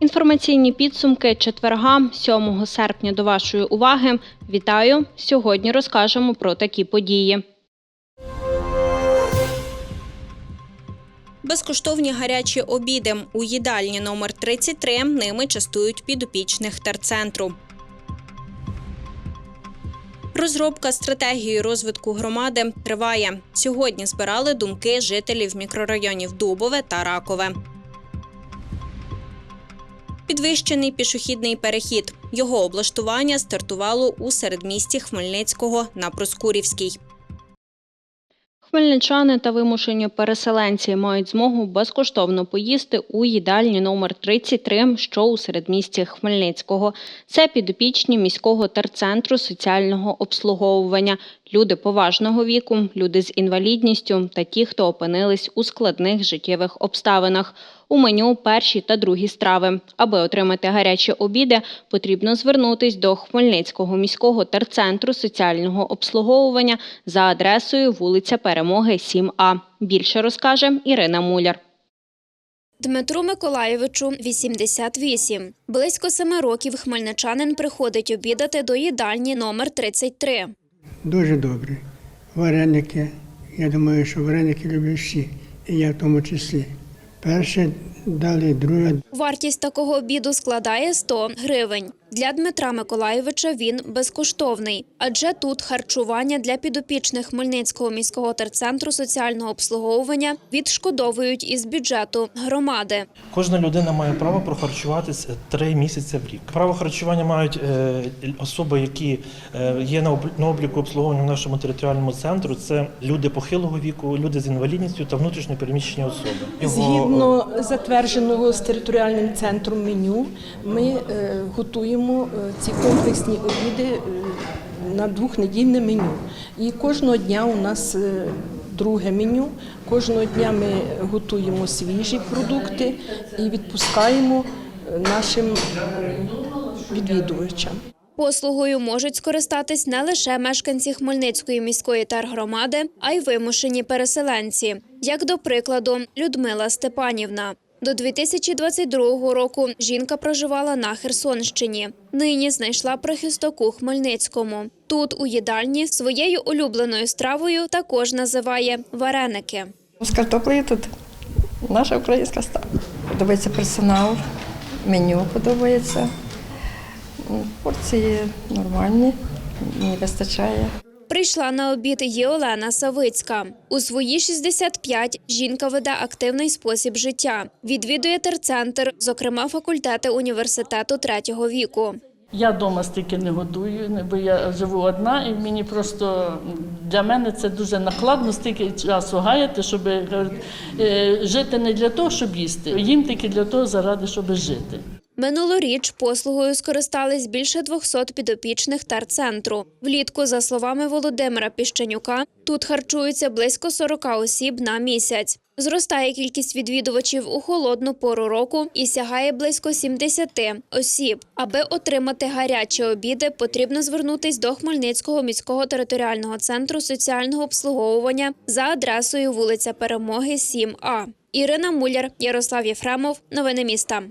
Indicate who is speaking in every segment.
Speaker 1: Інформаційні підсумки четверга 7 серпня до вашої уваги. Вітаю! Сьогодні розкажемо про такі події. Безкоштовні гарячі обіди у їдальні номер 33 ними частують підопічних терцентру. Розробка стратегії розвитку громади триває. Сьогодні збирали думки жителів мікрорайонів Дубове та Ракове. Підвищений пішохідний перехід. Його облаштування стартувало у середмісті Хмельницького на Проскурівській. Хмельничани та вимушені переселенці мають змогу безкоштовно поїсти у їдальні номер 33, що у середмісті Хмельницького. Це підопічні міського терцентру соціального обслуговування. Люди поважного віку, люди з інвалідністю та ті, хто опинились у складних життєвих обставинах. У меню перші та другі страви. Аби отримати гарячі обіди, потрібно звернутись до Хмельницького міського терцентру соціального обслуговування за адресою вулиця Перемоги 7А. Більше розкаже Ірина Муляр.
Speaker 2: Дмитру Миколаєвичу 88. Близько семи років хмельничанин приходить обідати до їдальні номер 33.
Speaker 3: Дуже добре. Вареники. Я думаю, що вареники люблять всі, і я в тому числі. Перше дали, друге
Speaker 2: Вартість такого обіду складає 100 гривень. Для Дмитра Миколаєвича він безкоштовний, адже тут харчування для підопічних Хмельницького міського терцентру соціального обслуговування відшкодовують із бюджету громади.
Speaker 4: Кожна людина має право прохарчуватися три місяці в рік. Право харчування мають е, особи, які е, є на обліку обслуговування в нашому територіальному центру. Це люди похилого віку, люди з інвалідністю та внутрішньо переміщені особи. Його,
Speaker 5: Згідно затвердженого з територіальним центром меню, ми е, готуємо е, ці комплексні обіди е, на двохнедільне меню. І кожного дня у нас е, друге меню. Кожного дня ми готуємо свіжі продукти і відпускаємо нашим відвідувачам.
Speaker 2: Послугою можуть скористатись не лише мешканці Хмельницької міської тергромади, а й вимушені переселенці. Як до прикладу, Людмила Степанівна. До 2022 року жінка проживала на Херсонщині. Нині знайшла прихисток у Хмельницькому. Тут, у їдальні, своєю улюбленою стравою також називає вареники.
Speaker 6: З картоплею тут наша українська страва. Подобається персонал, меню подобається. Порції нормальні, мені вистачає.
Speaker 2: Прийшла на обід і Олена Савицька. У свої 65 жінка веде активний спосіб життя. Відвідує терцентр, зокрема факультети університету третього віку.
Speaker 7: Я вдома стільки не годую, бо я живу одна, і мені просто для мене це дуже накладно стільки часу гаяти, щоб е, жити не для того, щоб їсти, їм тільки для того, заради, щоб жити.
Speaker 2: Минулоріч послугою скористались більше 200 підопічних терцентру. Влітку, за словами Володимира Піщенюка, тут харчуються близько 40 осіб на місяць. Зростає кількість відвідувачів у холодну пору року і сягає близько 70 осіб. Аби отримати гарячі обіди, потрібно звернутись до Хмельницького міського територіального центру соціального обслуговування за адресою вулиця Перемоги 7А. Ірина Муляр, Ярослав Єфремов. Новини міста.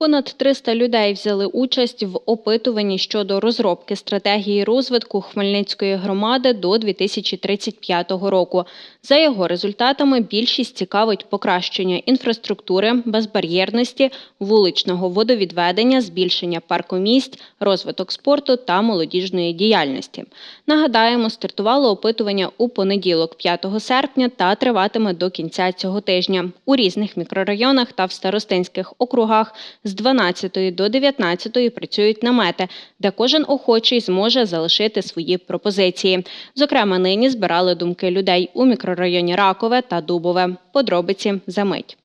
Speaker 1: Понад 300 людей взяли участь в опитуванні щодо розробки стратегії розвитку Хмельницької громади до 2035 року. За його результатами більшість цікавить покращення інфраструктури, безбар'єрності, вуличного водовідведення, збільшення паркомісць, розвиток спорту та молодіжної діяльності. Нагадаємо, стартувало опитування у понеділок, 5 серпня, та триватиме до кінця цього тижня. У різних мікрорайонах та в старостинських округах з 12 до 19 працюють намети, де кожен охочий зможе залишити свої пропозиції. Зокрема, нині збирали думки людей у мікрорайоні Ракове та Дубове. Подробиці за мить.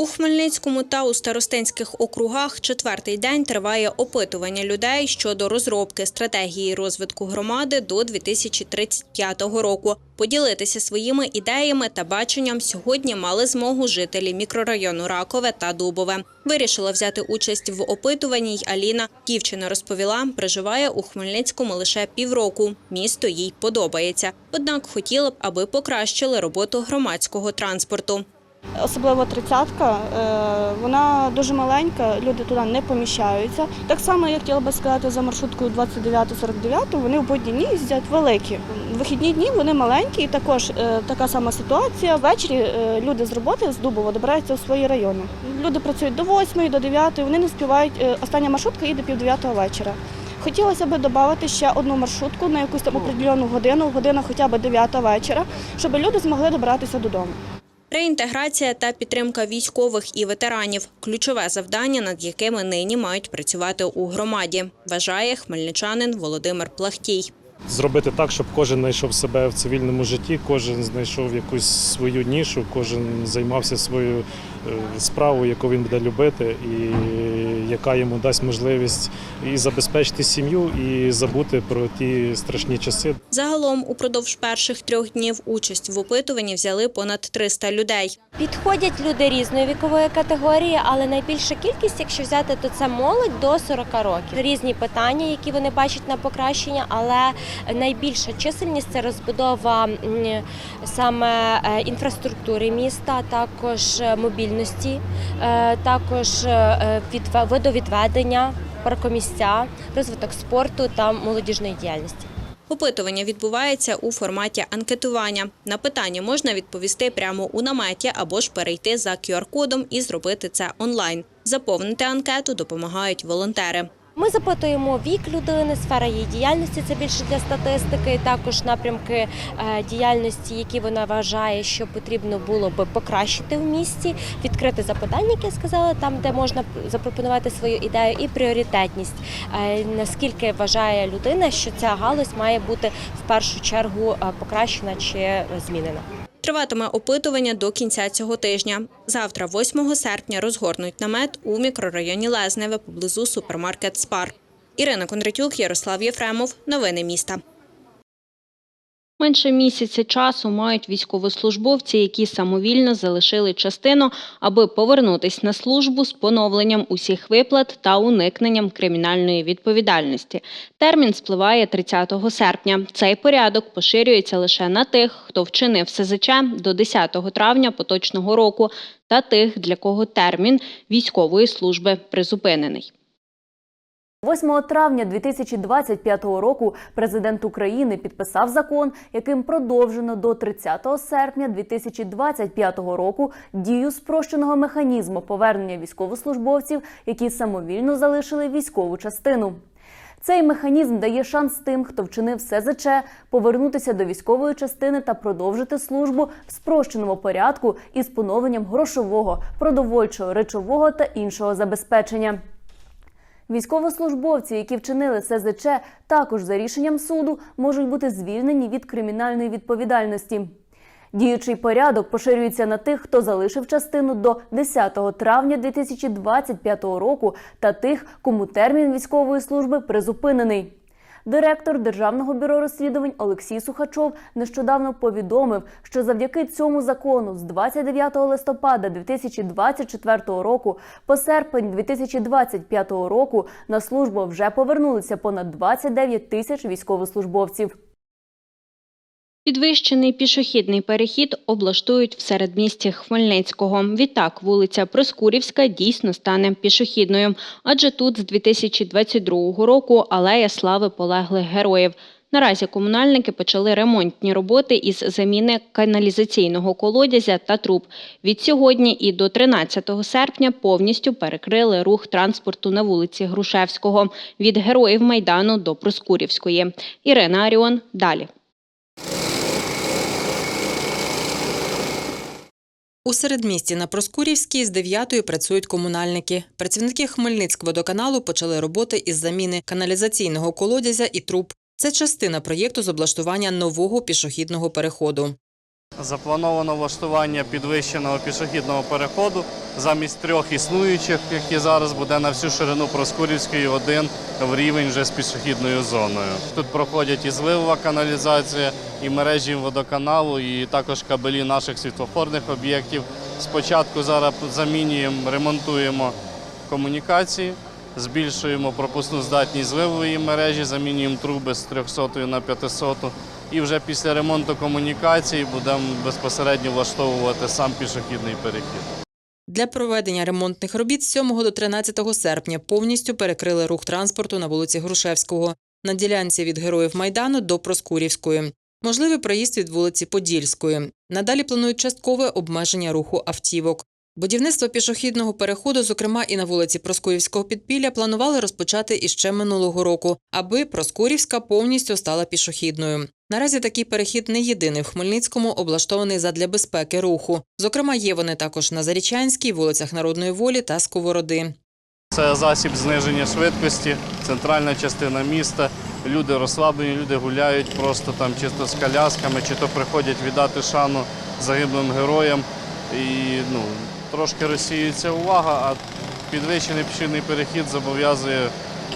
Speaker 1: У Хмельницькому та у старостинських округах четвертий день триває опитування людей щодо розробки стратегії розвитку громади до 2035 року. Поділитися своїми ідеями та баченням сьогодні мали змогу жителі мікрорайону Ракове та Дубове. Вирішила взяти участь в опитуванні й Аліна. Дівчина розповіла, проживає у Хмельницькому лише півроку. Місто їй подобається. Однак хотіла б, аби покращили роботу громадського транспорту.
Speaker 8: Особливо тридцятка, е, вона дуже маленька, люди туди не поміщаються. Так само, я хотіла би сказати, за маршруткою 29-49, вони в будні дні їздять великі. Вихідні дні вони маленькі, і також е, така сама ситуація. Ввечері е, люди з роботи з Дубова добираються у свої райони. Люди працюють до 8, до 9, вони не співають. Остання маршрутка їде пів 9 вечора. Хотілося б додати ще одну маршрутку на якусь там определену годину, година хоча б 9 вечора, щоб люди змогли добратися додому.
Speaker 1: Реінтеграція та підтримка військових і ветеранів ключове завдання, над якими нині мають працювати у громаді, вважає хмельничанин Володимир Плахтій.
Speaker 9: Зробити так, щоб кожен знайшов себе в цивільному житті, кожен знайшов якусь свою нішу, кожен займався свою е, справу, яку він буде любити, і яка йому дасть можливість і забезпечити сім'ю, і забути про ті страшні часи.
Speaker 1: Загалом упродовж перших трьох днів участь в опитуванні взяли понад 300 людей.
Speaker 10: Підходять люди різної вікової категорії, але найбільша кількість, якщо взяти, то це молодь до 40 років. Різні питання, які вони бачать на покращення, але найбільша чисельність це розбудова саме е, інфраструктури міста, також е, мобільності, е, також відве- паркомісця, розвиток спорту та молодіжної діяльності.
Speaker 1: Опитування відбувається у форматі анкетування. На питання можна відповісти прямо у наметі або ж перейти за QR-кодом і зробити це онлайн. Заповнити анкету допомагають волонтери.
Speaker 10: Ми запитуємо вік людини, сфера її діяльності, це більше для статистики, також напрямки е, діяльності, які вона вважає, що потрібно було би покращити в місті, відкрити запитання, як я сказала, там, де можна запропонувати свою ідею, і пріоритетність. Е, Наскільки вважає людина, що ця галузь має бути в першу чергу е, покращена чи змінена.
Speaker 1: Триватиме опитування до кінця цього тижня. Завтра, 8 серпня, розгорнуть намет у мікрорайоні Лезневе поблизу супермаркет Спар. Ірина Кондратюк, Ярослав Єфремов. Новини міста. Менше місяця часу мають військовослужбовці, які самовільно залишили частину, аби повернутись на службу з поновленням усіх виплат та уникненням кримінальної відповідальності. Термін спливає 30 серпня. Цей порядок поширюється лише на тих, хто вчинив СЗЧ до 10 травня поточного року, та тих, для кого термін військової служби призупинений.
Speaker 11: 8 травня 2025 року президент України підписав закон, яким продовжено до 30 серпня 2025 року дію спрощеного механізму повернення військовослужбовців, які самовільно залишили військову частину. Цей механізм дає шанс тим, хто вчинив СЗЧ, повернутися до військової частини та продовжити службу в спрощеному порядку із поновленням грошового, продовольчого, речового та іншого забезпечення. Військовослужбовці, які вчинили СЗЧ, також за рішенням суду можуть бути звільнені від кримінальної відповідальності. Діючий порядок поширюється на тих, хто залишив частину до 10 травня 2025 року, та тих, кому термін військової служби призупинений. Директор Державного бюро розслідувань Олексій Сухачов нещодавно повідомив, що завдяки цьому закону з 29 листопада 2024 року по серпень 2025 року на службу вже повернулися понад 29 тисяч військовослужбовців.
Speaker 1: Підвищений пішохідний перехід облаштують в середмісті Хмельницького. Відтак, вулиця Проскурівська дійсно стане пішохідною, адже тут з 2022 року алея слави полеглих героїв. Наразі комунальники почали ремонтні роботи із заміни каналізаційного колодязя та труб. Від сьогодні і до 13 серпня повністю перекрили рух транспорту на вулиці Грушевського від героїв Майдану до Проскурівської. Ірина Аріон далі.
Speaker 12: У середмісті на Проскурівській з 9 працюють комунальники. Працівники Хмельницькводоканалу почали роботи із заміни каналізаційного колодязя і труб. Це частина проєкту з облаштування нового пішохідного переходу.
Speaker 13: Заплановано влаштування підвищеного пішохідного переходу замість трьох існуючих, які зараз буде на всю ширину Проскурівської один в рівень вже з пішохідною зоною. Тут проходять і зливова каналізація, і мережі водоканалу, і також кабелі наших світлофорних об'єктів. Спочатку зараз замінюємо, ремонтуємо комунікації, збільшуємо пропускну здатність зливової мережі, замінюємо труби з 300 на 500. І вже після ремонту комунікацій будемо безпосередньо влаштовувати сам пішохідний перехід.
Speaker 12: Для проведення ремонтних робіт з 7 до 13 серпня повністю перекрили рух транспорту на вулиці Грушевського на ділянці від Героїв Майдану до Проскурівської. Можливий проїзд від вулиці Подільської. Надалі планують часткове обмеження руху автівок. Будівництво пішохідного переходу, зокрема і на вулиці Проскурівського підпілля, планували розпочати іще минулого року, аби Проскурівська повністю стала пішохідною. Наразі такий перехід не єдиний в Хмельницькому, облаштований задля безпеки руху. Зокрема, є вони також на Зарічанській, вулицях Народної волі та Сковороди.
Speaker 13: Це засіб зниження швидкості, центральна частина міста. Люди розслаблені, люди гуляють просто там чисто з колясками, чи то приходять віддати шану загиблим героям. І ну, трошки розсіюється увага, а підвищений пішохідний перехід зобов'язує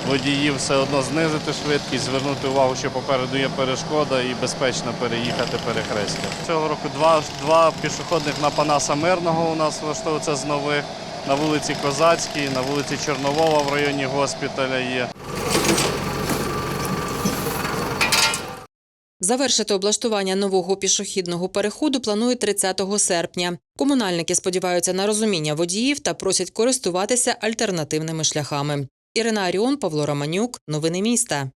Speaker 13: водіїв все одно знизити швидкість, звернути увагу, що попереду є перешкода і безпечно переїхати перехрестя. Цього року два, два пішохідних на Панаса Мирного у нас влаштовується з нових. На вулиці Козацькій, на вулиці Чорновова в районі госпіталя є.
Speaker 12: Завершити облаштування нового пішохідного переходу планують 30 серпня. Комунальники сподіваються на розуміння водіїв та просять користуватися альтернативними шляхами. Ірина Аріон, Павло Романюк. Новини міста.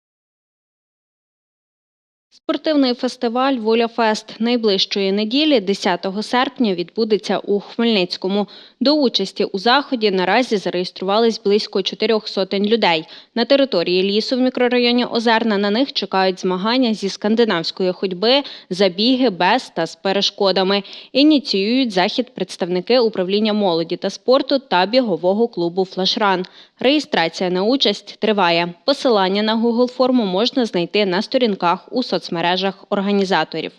Speaker 1: Спортивний фестиваль Воля Фест найближчої неділі, 10 серпня, відбудеться у Хмельницькому. До участі у заході наразі зареєструвались близько чотирьох сотень людей. На території лісу в мікрорайоні Озерна на них чекають змагання зі скандинавської ходьби, забіги без та з перешкодами. Ініціюють захід представники управління молоді та спорту та бігового клубу Флашран. Реєстрація на участь триває. Посилання на Google форму можна знайти на сторінках у соцмережах організаторів.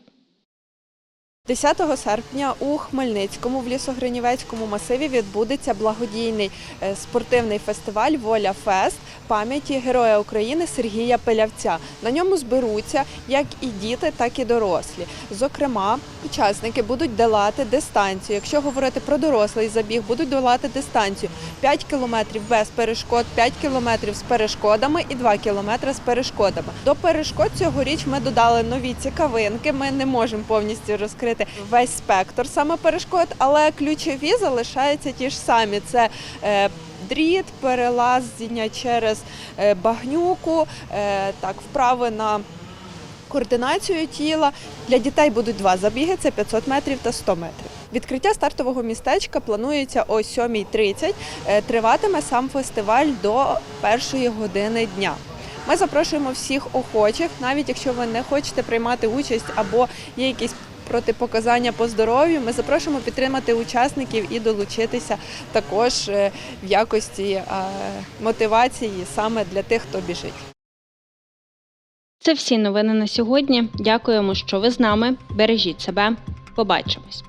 Speaker 14: 10 серпня у Хмельницькому в лісогринівецькому масиві відбудеться благодійний е, спортивний фестиваль Воля Фест пам'яті Героя України Сергія Пилявця. На ньому зберуться як і діти, так і дорослі. Зокрема, учасники будуть долати дистанцію. Якщо говорити про дорослий забіг, будуть долати дистанцію 5 кілометрів без перешкод, 5 кілометрів з перешкодами і 2 кілометри з перешкодами. До перешкод цьогоріч ми додали нові цікавинки. Ми не можемо повністю розкрити весь спектр саме перешкод, але ключові залишаються ті ж самі. Це е, дріт, перелазіння через е, багнюку, е, так, вправи на координацію тіла. Для дітей будуть два забіги: це 500 метрів та 100 метрів. Відкриття стартового містечка планується о 7.30. Е, Триватиме сам фестиваль до першої години дня. Ми запрошуємо всіх охочих, навіть якщо ви не хочете приймати участь або є якісь протипоказання по здоров'ю. Ми запрошуємо підтримати учасників і долучитися також е, в якості е, мотивації саме для тих, хто біжить.
Speaker 1: Це всі новини на сьогодні. Дякуємо, що ви з нами. Бережіть себе. Побачимось.